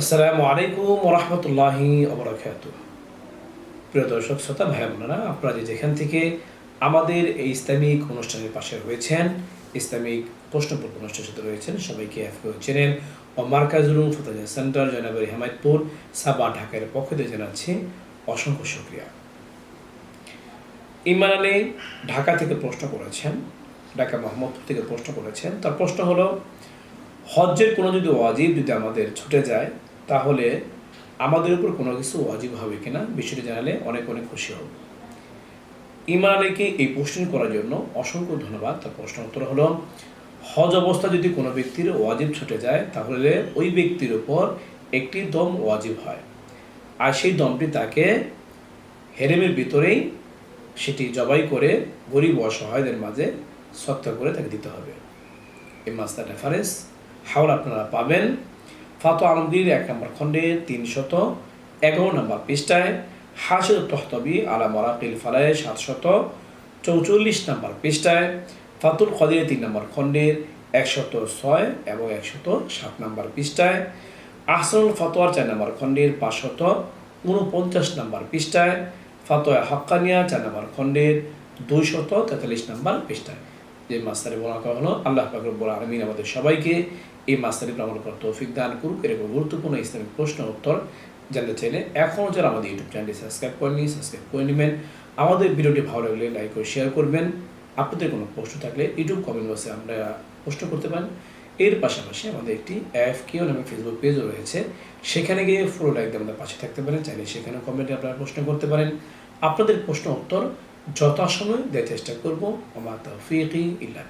আসসালামু আলাইকুম রহমতুল্লাহি অবরাকাত প্রিয় দর্শক, শ্রোতা, ভাই, বোনেরা, আপনারা যে যেখান থেকে আমাদের এই ইসলামিক অনুষ্ঠানের পাশে রয়েছেন, ইসলামিক প্রশ্নপত্র অনুষ্ঠানের সাথে রয়েছেন সবাইকে এফকে চেনেন ও মার্কাজুল ফতাজা সেন্টার জয়নাবাড়ি হেমায়তপুর, সাবা ঢাকার পক্ষ থেকে জানাচ্ছি অসংখ্য শুক্রিয়া। ইমান আলী ঢাকা থেকে প্রশ্ন করেছেন, ঢাকা মোহাম্মদপুর থেকে প্রশ্ন করেছেন। তার প্রশ্ন হলো হজ্জের কোনো যদি ওয়াজিব যদি আমাদের ছুটে যায়, তাহলে আমাদের উপর কোনো কিছু ওয়াজিব হবে কিনা বিষয়টি জানালে অনেক অনেক খুশি হব। ইমান আলীকে এই প্রশ্ন করার জন্য অসংখ্য ধন্যবাদ। তার প্রশ্ন উত্তর হলো, হজ অবস্থা যদি কোনো ব্যক্তির ওয়াজিব ছুটে যায়, তাহলে ওই ব্যক্তির উপর একটি দম ওয়াজিব হয়। আর সেই দমটি তাকে হেরেমের ভিতরেই সেটি জবাই করে গরিব অসহায়দের মাঝে সত্য করে তাকে দিতে হবে। এই মাস্টার রেফারেন্স হাওড় আপনারা পাবেন। ফাতো আলমগীর এক নম্বর খণ্ডে তিনশত এগারো নম্বর পৃষ্ঠায়। হাসিদ তহতবি আলা মরাকিল ফালায় সাতশত চৌচল্লিশ নম্বর পৃষ্ঠায়। ফাতুল কদির তিন নম্বর খণ্ডের একশত ছয় এবং একশত সাত নম্বর পৃষ্ঠায়। আহসানুল ফতোয়ার চার নম্বর খণ্ডের পাঁচশত উনপঞ্চাশ নম্বর পৃষ্ঠায়। ফাতোয়া হক্কানিয়া চার নম্বর খণ্ডের দুইশত তেতাল্লিশ নম্বর পৃষ্ঠায়। যে মাস্টারে বলা করা হলো, আল্লাহ পাকরবুল আলমিন আমাদের সবাইকে এই মাস্টারে ভ্রমণ করার তৌফিক দান করুক। এরকম গুরুত্বপূর্ণ ইসলামিক প্রশ্ন, উত্তর জানতে চাইলে এখনও যারা আমাদের ইউটিউব চ্যানেলটি সাবস্ক্রাইব করেনি সাবস্ক্রাইব করে নেবেন। আমাদের ভিডিওটি ভালো লাগলে লাইক করে শেয়ার করবেন। আপনাদের কোনো প্রশ্ন থাকলে ইউটিউব কমেন্ট বক্সে আমরা প্রশ্ন করতে পারেন এর পাশাপাশি আমাদের একটি এফ কিউ নামে ফেসবুক পেজও রয়েছে। সেখানে গিয়ে ফুল লাইক দিয়ে আমাদের পাশে থাকতে পারেন। চাইলে সেখানে কমেন্টে আপনারা প্রশ্ন করতে পারেন। আপনাদের প্রশ্ন, উত্তর যথাসময় দেওয়ার চেষ্টা করব। আমার তৌফিকি ইল্লা